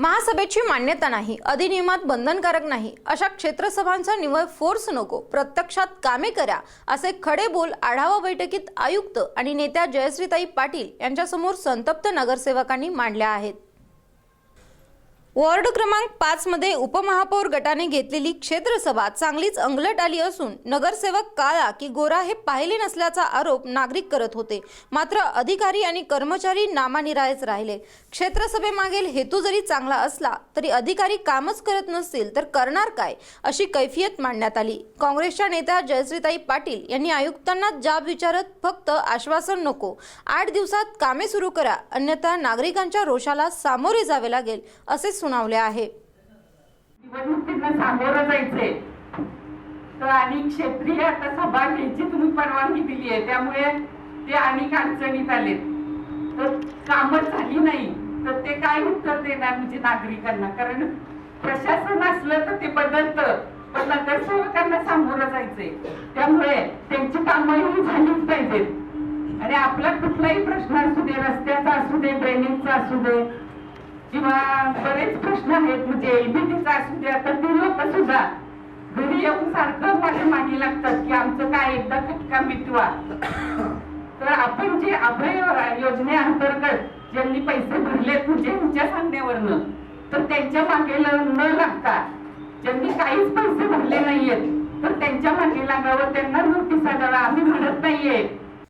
महासभेची मान्यता नाही अधिनियमात बंधनकारक नाही अशा क्षेत्रसभांचा निवळ फोर्स नको प्रत्यक्षात कामे करा असे खडे बोल आढावा बैठकीत आयुक्त आणि नेत्या जयश्रीताई पाटील यांच्यासमोर संतप्त नगरसेवकांनी मांडल्या आहेत. वॉर्ड क्रमांक पाच मध्ये उपमहापौर गटाने घेतलेली क्षेत्रसभा चांगलीच अंगलट आली असून नगरसेवक काळा की गोरा हे पाहिले नसल्याचा आरोप नागरिक करत होते. मात्र अधिकारी आणि कर्मचारी नामानिराळेच राहिले. क्षेत्रसभेमागील हेतू जरी चांगला असला तरी अधिकारी कामच करत नसतील तर करणार काय अशी कैफियत मांडण्यात आली. काँग्रेसच्या नेत्या जयश्रीताई पाटील यांनी आयुक्तांना जाब विचारत फक्त आश्वासन नको. आठ दिवसात कामे सुरू करा अन्यथा नागरिकांच्या रोषाला सामोरे जावे लागेल असे सुनावले आहे. निवडणुकींना सामोरं जायचंय. तर आणि क्षेत्रीय आता सभा घ्यायची तुम्ही परवानगी दिली आहे त्यामुळे ते अनेक अडचणीत आलेत. तर कामच झाली नाही. तर ते काय उत्तर देणार म्हणजे नागरिकांना? कारण प्रशासन असलं तर ते बदलतं. पण नगरसेवकांना सामोरं जायचंय. त्यामुळे त्यांची कामही झालीच पाहिजेत. आणि आपला कुठलाही प्रश्न असू दे रस्त्याचा असू दे ड्रेनेजचा असू दे किंवा बरेच प्रश्न आहेत. म्हणजे एलबीटीचा असू द्या तर ते लोक सुद्धा घरी येऊन सारखं माझ्या मागे लागतात की आमचं काय एकदा खटका मिटवा तर आपण जे अभय योजनेअंतर्गत ज्यांनी पैसे भरलेत म्हणजे तुमच्या सांगण्यावरनं तर त्यांच्या मागे न लागता ज्यांनी काहीच पैसे भरले नाहीयेत तर त्यांच्या मागे लागावं त्यांना नोटीस द्यावा आम्ही म्हणत नाहीये.